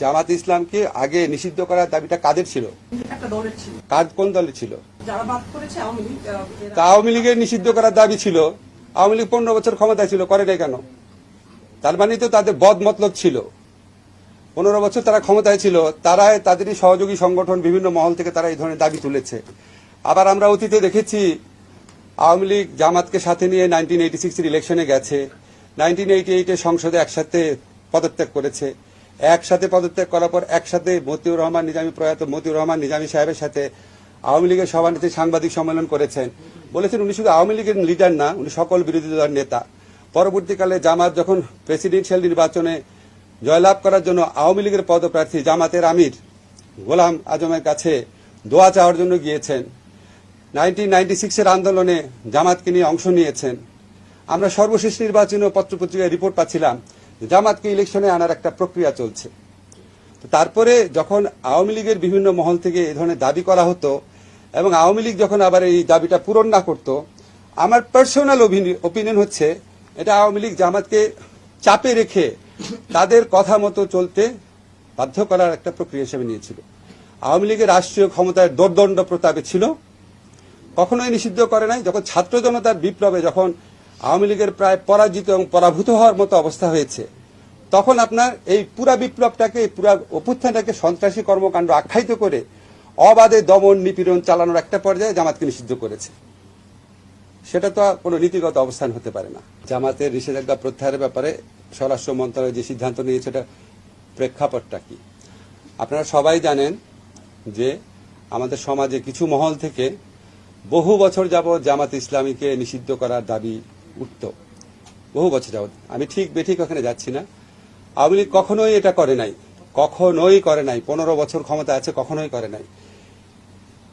জামাত ইসলামকে আগে নিষিদ্ধ করার দাবিটা কাদের ছিল? দলের কার কোন দলে ছিল? তা আওয়ামী লীগের নিষিদ্ধ করার দাবি ছিল। আওয়ামী লীগ পনেরো বছর ক্ষমতায় ছিল করে নাই কেন? তার মানে তো তাদের বদ মতলব ছিল। পনেরো বছর তারা ক্ষমতায় ছিল তারা তাদেরই সহযোগী সংগঠন বিভিন্ন মহল থেকে তারা এই ধরনের দাবি তুলেছে। আবার আমরা অতীতে দেখেছি আওয়ামী লীগ জামাতকে সাথে নিয়ে নাইনটিন এইটি সিক্সের ইলেকশনে গেছে। নাইনটিন এইটি এইটে সংসদে একসাথে পদত্যাগ করেছে। একসাথে পদত্যাগ করার পর একসাথে মতিউর রহমান, নিজামী প্রয়াত মতিউর রহমান, নিজামী সাহেবের সাথে আওয়ামী লীগের সভানেত্রী সাংবাদিক সম্মেলন করেছেন। বলেছেন উনি শুধু আওয়ামী লীগের লিডার না, উনি সকল বিরোধী দলের নেতা। পরবর্তীকালে জামাত যখন প্রেসিডেন্সিয়াল নির্বাচনে জয়লাভ করার জন্য আওয়ামী লীগের পদপ্রার্থী জামাতের আমির গোলাম আজমের কাছে দোয়া চাওয়ার জন্য গিয়েছেন। নাইনটিন নাইনটি সিক্সের আন্দোলনে জামাতকে নিয়ে অংশ নিয়েছেন। আমরা সর্বশেষ নির্বাচনে পত্রপত্রিকায় রিপোর্ট পাচ্ছিলাম। জামাতকে ইলেকশনে আনার একটা প্রক্রিয়া চলছে। তারপরে যখন আওয়ামী লীগের বিভিন্ন মহল থেকে এই ধরনের দাবি করা হতো এবং আওয়ামী লীগ যখন আবার এই দাবিটা পূরণ না করত, আমার পার্সোনাল ওপিনিয়ন হচ্ছে, এটা আওয়ামী লীগ জামাতকে চাপে রেখে তাদের কথা মতো চলতে বাধ্য করার একটা প্রক্রিয়া হিসেবে নিয়েছিল। আওয়ামী লীগের রাষ্ট্রীয় ক্ষমতায় দোর্দণ্ড প্রতাপে ছিল। কখনোই নিষিদ্ধ করে নাই। যখন ছাত্র জনতার বিপ্লবে যখন আওয়ামী লীগের প্রায় পরাজিত এবং পরাভূত হওয়ার মতো অবস্থা হয়েছে। তখন আপনার এই পুরা বিপ্লবটাকে পুরা অভ্যুত্থানটাকে সন্ত্রাসী কর্মকাণ্ড আখ্যায়িত করে অবাধে দমন নিপীড়ন চালানোর একটা পর্যায়ে জামাতকে নিষিদ্ধ করেছে। সেটা তো কোনো নীতিগত অবস্থান হতে পারে না। জামাতের নিষেধাজ্ঞা প্রত্যাহারের ব্যাপারে স্বরাষ্ট্র মন্ত্রণালয় যে সিদ্ধান্ত নিয়েছে এটা প্রেক্ষাপটটা কি? আপনারা সবাই জানেন যে আমাদের সমাজে কিছু মহল থেকে বহু বছর যাবৎ জামাত ইসলামীকে নিষিদ্ধ করার দাবি উঠত বহু বছর যাবৎ। আমি ঠিক, বেঠিক ওখানে যাচ্ছি না। আওয়ামী লীগ কখনোই এটা করে নাই। কখনোই করে নাই। পনেরো বছর ক্ষমতা আছে, কখনোই করে নাই।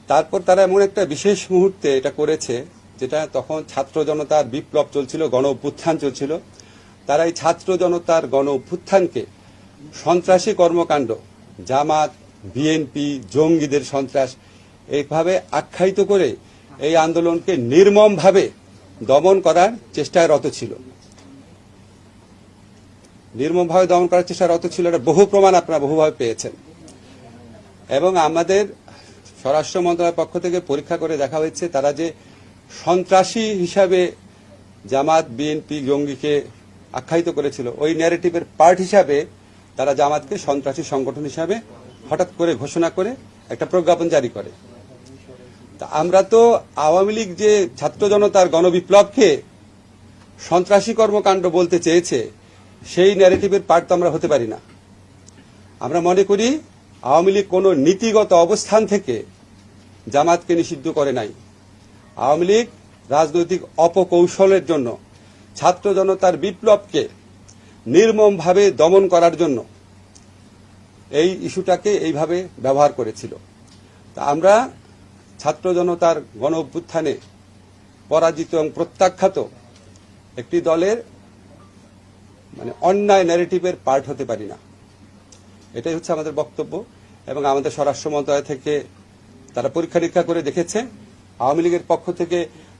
তারপর তারা এমন একটা বিশেষ মুহূর্তে এটা করেছে, যেটা তখন ছাত্র জনতার বিপ্লব চলছিল, গণ অভ্যুত্থান চলছিল। তারা এই ছাত্র জনতার গণ অভ্যুত্থানকে সন্ত্রাসী কর্মকাণ্ড, জামাত, বিএনপি, জঙ্গিদের সন্ত্রাস, এইভাবে আখ্যায়িত করে এই আন্দোলনকে নির্মমভাবে দমন করার চেষ্টায় রত ছিল। নির্মমভাবে দমন করার চেষ্টায় রত ছিল এটা বহু প্রমাণ আপনারা বহুভাবে পেয়েছেন। এবং আমাদের স্বরাষ্ট্র মন্ত্রণালয়ের পক্ষ থেকে পরীক্ষা করে দেখা হয়েছে তারা যে সন্ত্রাসী হিসাবে জামাত, বিএনপি, জঙ্গিকে আখ্যায়িত করেছিল, ওই ন্যারেটিভের পার্ট হিসাবে তারা জামাতকে সন্ত্রাসী সংগঠন হিসাবে হঠাৎ করে ঘোষণা করে একটা প্রজ্ঞাপন জারি করে। তা আমরা তো আওয়ামী লীগ যে ছাত্র জনতার গণবিপ্লবকে সন্ত্রাসী কর্মকাণ্ড বলতে চেয়েছে, সেই ন্যারেটিভের পার্ট তো আমরা হতে পারি না। আমরা মনে করি আওয়ামী লীগ কোনো নীতিগত অবস্থান থেকে জামাতকে নিষিদ্ধ করে নাই। আওয়ামী লীগ রাজনৈতিক অপকৌশলের জন্য, ছাত্র জনতার বিপ্লবকে নির্মমভাবে দমন করার জন্য এই ইস্যুটাকে এইভাবে ব্যবহার করেছিল। তা আমরা ছাত্র জনতার গণ অভ্যুত্থানে পরাজিত এবং প্রত্যাখ্যাত একটি দলের মানে অন্যায় ন্যারেটিভের পার্ট হতে পারি না। এটাই হচ্ছে আমাদের বক্তব্য এবং আমাদের স্বরাষ্ট্র মন্ত্রণালয় থেকে তারা পরীক্ষা নিরীক্ষা করে দেখেছে। আওয়ামী লীগের পক্ষ থেকে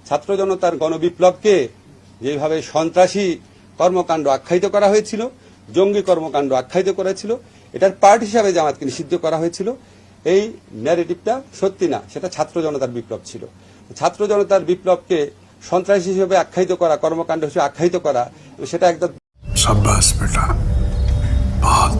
ছাত্র জনতার গণবিপ্লবকে যেভাবে সন্ত্রাসী কর্মকাণ্ড আখ্যায়িত করা হয়েছিল, জঙ্গি কর্মকাণ্ড আখ্যায়িত করা ছিল এটার পার্ট হিসাবে জামাতকে নিষিদ্ধ করা হয়েছিল। এই ন্যারেটিভটা সত্যি না, সেটা ছাত্র জনতার বিপ্লব ছিল। ছাত্র জনতার বিপ্লবকে সন্ত্রাস হিসেবে আখ্যায়িত করা, কর্মকাণ্ড হিসেবে আখ্যায়িত করা, সেটা একদম সাব্বাস বেটা, বহুত